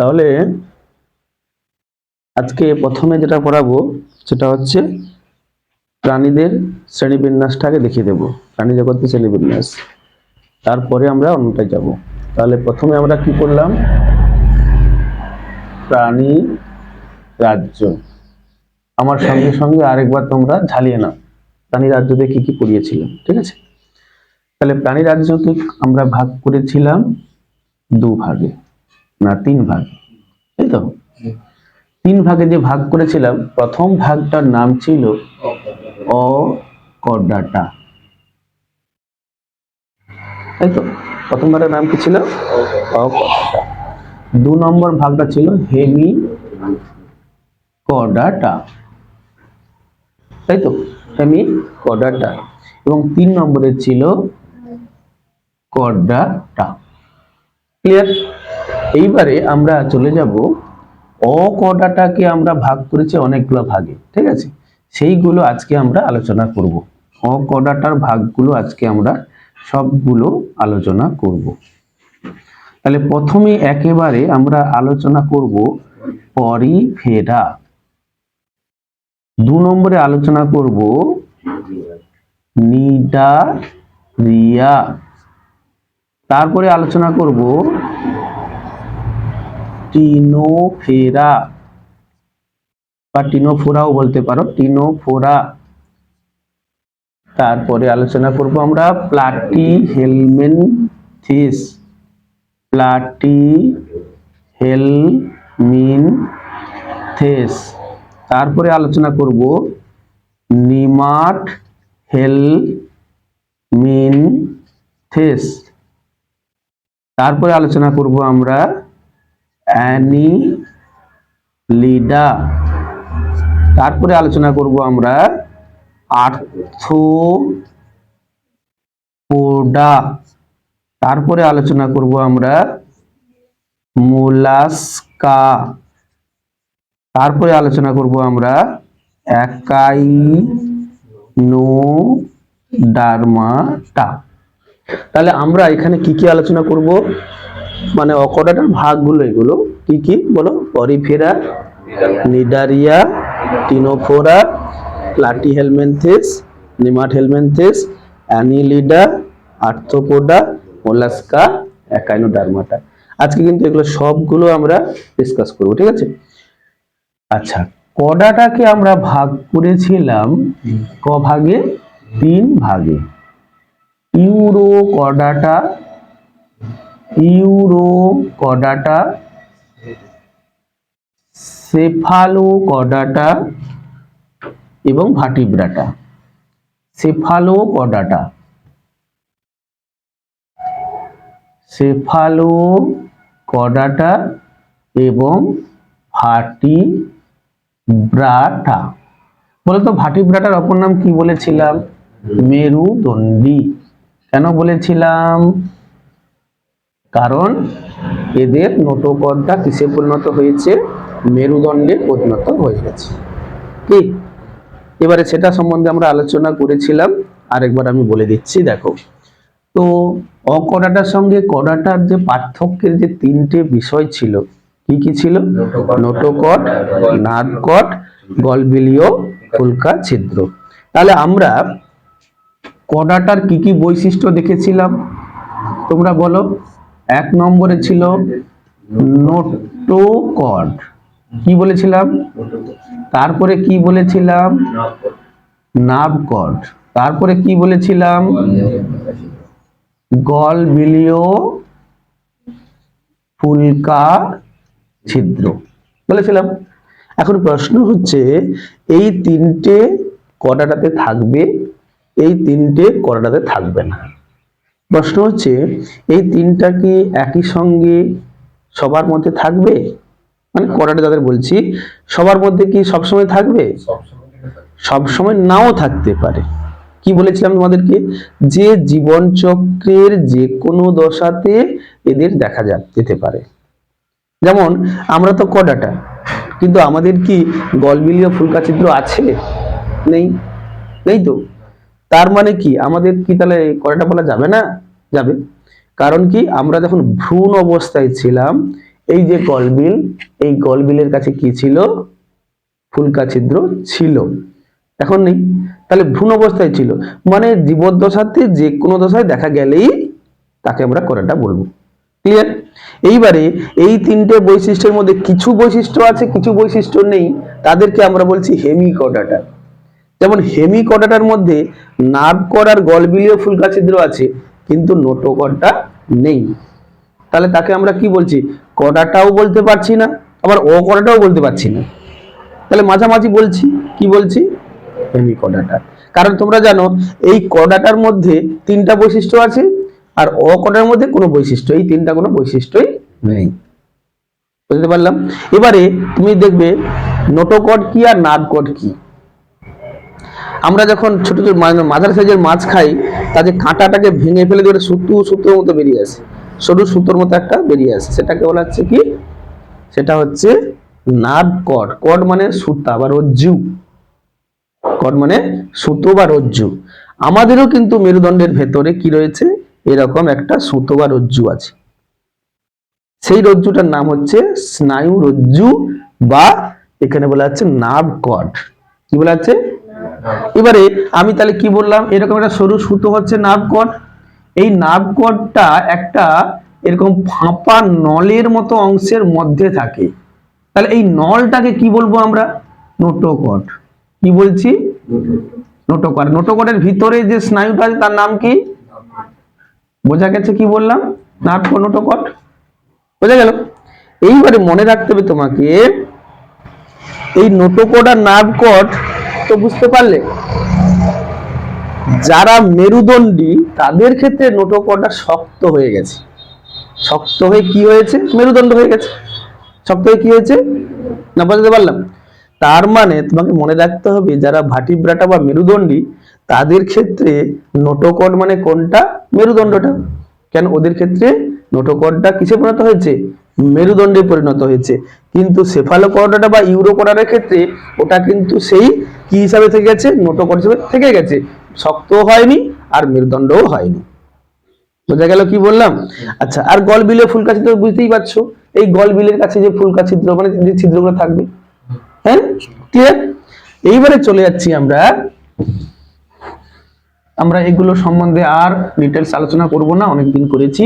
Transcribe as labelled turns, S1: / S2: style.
S1: তাহলে আজকে প্রথমে যেটা পড়াবো, সেটা হচ্ছে প্রাণীদের শ্রেণীবিন্যাসটাকে দেখিয়ে দেবো। প্রাণী জগতের শ্রেণীবিন্যাস। তারপরে আমরা অন্যটায় যাব। তাহলে প্রথমে আমরা কি করলাম? প্রাণী রাজ্য। আমার সঙ্গে সঙ্গে আরেকবার তোমরা ঝালিয়ে নাও। প্রাণী রাজ্যতে কি কি পড়িয়েছিলাম ঠিক আছে? তাহলে প্রাণী রাজ্যকে আমরা ভাগ করেছিলাম দু ভাগে না, তিন ভাগে। তাই তো। তিন ভাগে যে ভাগ করেছিলাম, প্রথম ভাগটার নাম ছিল অকর্ডাটা তাই তো প্রথমবারের নাম কি ছিল? দু নম্বর ভাগটা ছিল হেমি কর্ডাটা তাই তো, হেমি কর্ডাটা এবং তিন নম্বরে ছিল কর্ডাটা ক্লিয়ার? এইবারে আমরা চলে যাব অকর্ডাটাকে আমরা ভাগ করেছি অনেকগুলো ভাগে, ঠিক আছে? সেইগুলো আজকে আমরা আলোচনা করব। অকর্ডাটার ভাগগুলো আজকে আমরা সবগুলো আলোচনা করব। তাহলে প্রথমে একেবারে আমরা আলোচনা করব পরিফেরা দু নম্বরে আলোচনা করব নিডা রিয়া তারপরে আলোচনা করব টিনোফেরা। বা টিনোফোরাও বলতে পারো, টিনোফোরা। তারপরে আলোচনা করব আমরা প্লাটি হেলমেনথিস প্লাটি হেলমিনথেস তারপরে আলোচনা করব নিমাট হেলমিনথেস তারপরে আলোচনা করব আমরা অ্যানি লিডা তারপরে আলোচনা করব আমরা আর্থোপোডা তারপরে আলোচনা করব আমরা মোলাস্কা। তারপরে আলোচনা করব আমরা একাই নো ডারমাটা তাহলে আমরা এখানে কি কি আলোচনা করব? মানে অকটাটার ভাগগুলো এগুলো কি কি বলো? Porifera, Cnidaria, Ctenophora, Platyhelminthes, Nemathelminthes, Annelida Arthropoda Mollusca Echinodermata আজকে কিন্তু এগুলো সবগুলো আমরা ডিসকাস করব, ঠিক আছে? আচ্ছা কডাটাকে আমরা ভাগ করেছিলাম ক ভাগে? তিন ভাগে। Urochordata Urochordata Cephalochordata এবং ভাটিব্রাটা। সেফালো কডাটা সেফালো কডাটা এবং ভাটি ব্রাটা বলতো ভাটিব্রাটার অপর নাম কি বলেছিলাম? মেরুদণ্ডী। কেন বলেছিলাম? কারণ এদের নোটকরটা কিসে পরিণত হয়েছে? মেরুদণ্ডে পরিণত হয়ে গেছে। কি? এবারে সেটা সম্বন্ধে আমরা আলোচনা করেছিলাম। আরেকবার আমি বলে দিচ্ছি, দেখো। তো অকড়াটার সঙ্গে কড়াটার যে পার্থক্যের যে তিনটে বিষয় ছিল, কি কি ছিল? নোটোকট নাদকট গলবিলীয় ফুলকা, ছিদ্র। তাহলে আমরা কডাটার কি কি বৈশিষ্ট্য দেখেছিলাম? তোমরা বলো। এক নম্বরে ছিল নোটোকড কি বলেছিলাম? তারপরে কি বলেছিলাম? নাবকড তারপরে কি বলেছিলাম? গল বিলীয় ফুলকা ছিদ্র। বলেছিলাম। এখন প্রশ্ন হচ্ছে, এই তিনটে কটাটাতে থাকবে? এই তিনটে কটাটাতে থাকবে না? প্রশ্ন হচ্ছে, এই তিনটা কি একই সঙ্গে সবার মধ্যে থাকবে? মানে কটাটা যাদের বলছি, সবার মধ্যে কি সবসময় থাকবে? সবসময় নাও থাকতে পারে। কি বলেছিলাম তোমাদেরকে? যে জীবন চক্রের যে কোনো দশাতে এদের দেখা যেতে পারে। যেমন, আমরা তো কডাটা কিন্তু আমাদের কি গলবিলীয় ফুলকা চিত্র আছে? নেই? নেই তো? তার মানে কি? আমাদের কি তাহলে কডাটা বলা যাবে না? যাবে। কারণ কি? আমরা যখন ভ্রূণ অবস্থায় ছিলাম, এই যে গলবিল এই গলবিলের কাছে কি ছিল? ফুলকা ছিদ্র ছিল। এখন নেই। তাহলে ভ্রূণ অবস্থায় ছিল। মানে জীবদ্দশাতে যে কোনো দশায় দেখা গেলেই তাকে আমরা করাটা বলব। ক্লিয়ার এইবারে এই তিনটে বৈশিষ্ট্যের মধ্যে কিছু বৈশিষ্ট্য আছে, কিছু বৈশিষ্ট্য নেই। তাদেরকে আমরা বলছি হেমি হেমিকডাটা যেমন হেমিকডাটার মধ্যে নাভকড আর গলবিলীয় ফুলকা ছিদ্র আছে, কিন্তু নোটোকডটা নেই। তাহলে তাকে আমরা কি বলছি? কডাটাও বলতে পারছি না, আবার ও অকডাটাও বলতে পারছি না। তাহলে মাঝামাঝি বলছি, কি বলছি? হেমিকডাটা কারণ তোমরা জানো, এই কডাটার মধ্যে তিনটা বৈশিষ্ট্য আছে, আর অকডার মধ্যে কোনো বৈশিষ্ট্য, এই তিনটা কোনো বৈশিষ্ট্যই নেই। বুঝতে পারলাম? এবারে তুমি দেখবে নোটোকড কি আর নাদকড কি? আমরা যখন ছোট ছোট মাঝারি সাইজের মাছ খাই, তাতে কাঁটাটাকে ভেঙে ফেলে দিয়ে সুতু সুতোর মতো বেরিয়ে আসে। সরু সুতোর মতো একটা বেরিয়ে আসে। সেটাকে বলা হচ্ছে কি? সেটা হচ্ছে নাদ কড। কড মানে সুতা বা রজ্জু। কড মানে সুতো বা রজ্জু। আমাদেরও কিন্তু মেরুদণ্ডের ভেতরে কি রয়েছে? এরকম একটা সুতো বা রজ্জু আছে। সেই রজ্জুটার নাম হচ্ছে স্নায়ু রজ্জু বা এখানে বলা হচ্ছে নাভ কড। কি বলা হচ্ছে? এবারে আমি তাহলে কি বললাম? এরকম একটা সরু সুতো হচ্ছে নাভ কড এই নাভ কডটা একটা এরকম ফাঁপা নলের মতো অংশের মধ্যে থাকে। তাহলে এই নলটাকে কি বলব আমরা? নোটোকট। কি বলছি? নোটোকট। নোটোকটের ভিতরে যে স্নায়ুটা আছে তার নাম কি? বোঝা গেছে কি বললাম? নাট নোটোকট? বোঝা গেল? এইবারে মনে রাখতে হবে তোমাকে, এই নোটোকট আর নাভকট তো বুঝতে পারলে। যারা মেরুদণ্ডী, তাদের ক্ষেত্রে নোটোকটটা শক্ত হয়ে গেছে। শক্ত হয়ে কি হয়েছে? মেরুদণ্ড হয়ে গেছে। শক্ত হয়ে কি হয়েছে? না, বোঝাতে পারলাম। তার মানে তোমাকে মনে রাখতে হবে, যারা ভাটিব্রাটা বা মেরুদণ্ডী, তাদের ক্ষেত্রে নোটোকট মানে কোনটা? মেরুদণ্ডটা। কেন? ওদের ক্ষেত্রে নোটোকটটা কিসে পরিণত হয়েছে? মেরুদণ্ডে পরিণত হয়েছে। কিন্তু সেফালোকর্ডাটা বা ইউরোকর্ডারের ক্ষেত্রে ওটা কিন্তু সেই কি হিসাবে থেকে গেছে? নোটোকট হিসাবে থেকে গেছে? শক্ত হয়নি আর মেরুদণ্ডও হয়নি। বোঝা গেল কি বললাম? আচ্ছা আর গল বিলে ফুলকা ছিদ্র বুঝতেই পারছ। এই গল বিলের কাছে যে ফুলকা ছিদ্র মানে যে ছিদ্রগুলো থাকবে। হ্যাঁ? ক্লিয়ার এইবারে চলে যাচ্ছি আমরা। আমরা এগুলো সম্বন্ধে আর ডিটেলস আলোচনা করব না, অনেকদিন করেছি।